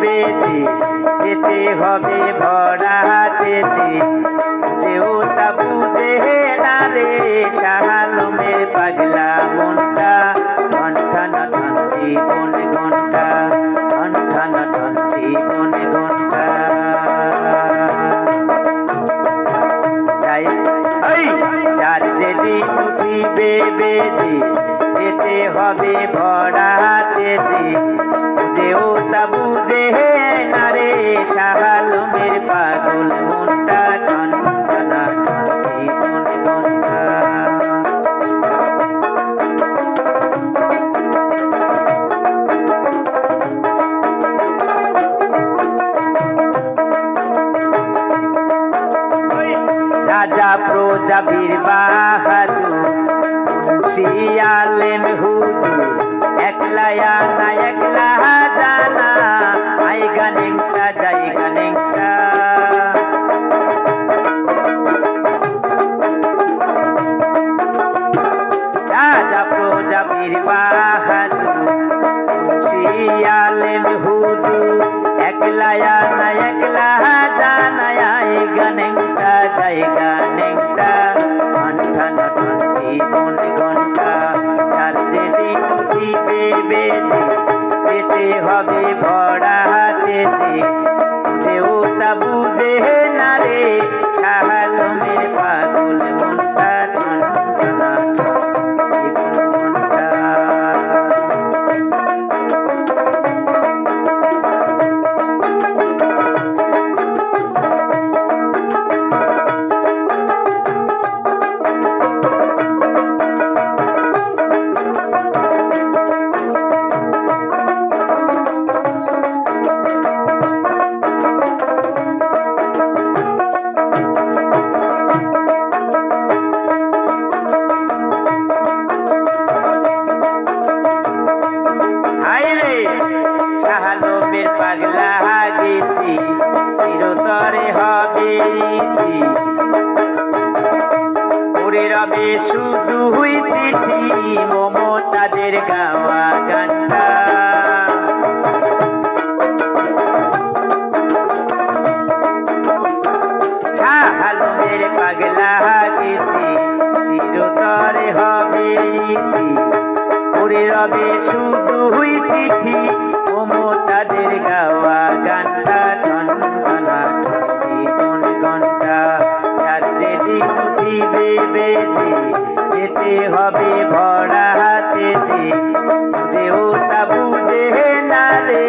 বেজে যেতে হবে ভরা হাতে যে যেও তা বুঝে না রে, শাহালমের পাগলা মনটা। ঘণ্টা না ঠান্তি কোন ঘণ্টা ঘণ্টা না ঘণ্টা। যাই, এই, যার যেদিন উঠিবে বেজে যেতে হবে ভরা রাজা প্রজা বীর বাহাদুর হুজুর একলায়া না একলা জানা, আই যাই রাজা প্রজা বীর বাহাদুর হুজুর, একলা কোন ঘণ্টা যার যেদিন উঠিবে বেজে যেতে হবে ভরা হাতে। যে যেও বুঝে শাহালমের পাগলা গীতি চিরতরে হবে ইতি পড়ে রবে, শুধু হুই চিঠি মমতাদের গাওয়া গানটা শাহালমের পাগলা গীতি চিরতরে হবে ইতি পড়ে রবে, শুধু হুই চিঠি মমতাদের গাওয়া গানটা ঠকি কোন ঘণ্টা যার যেদিন উঠিবে বেজে যেতে হবে ভরা হাতে যে। তা বুঝে না রে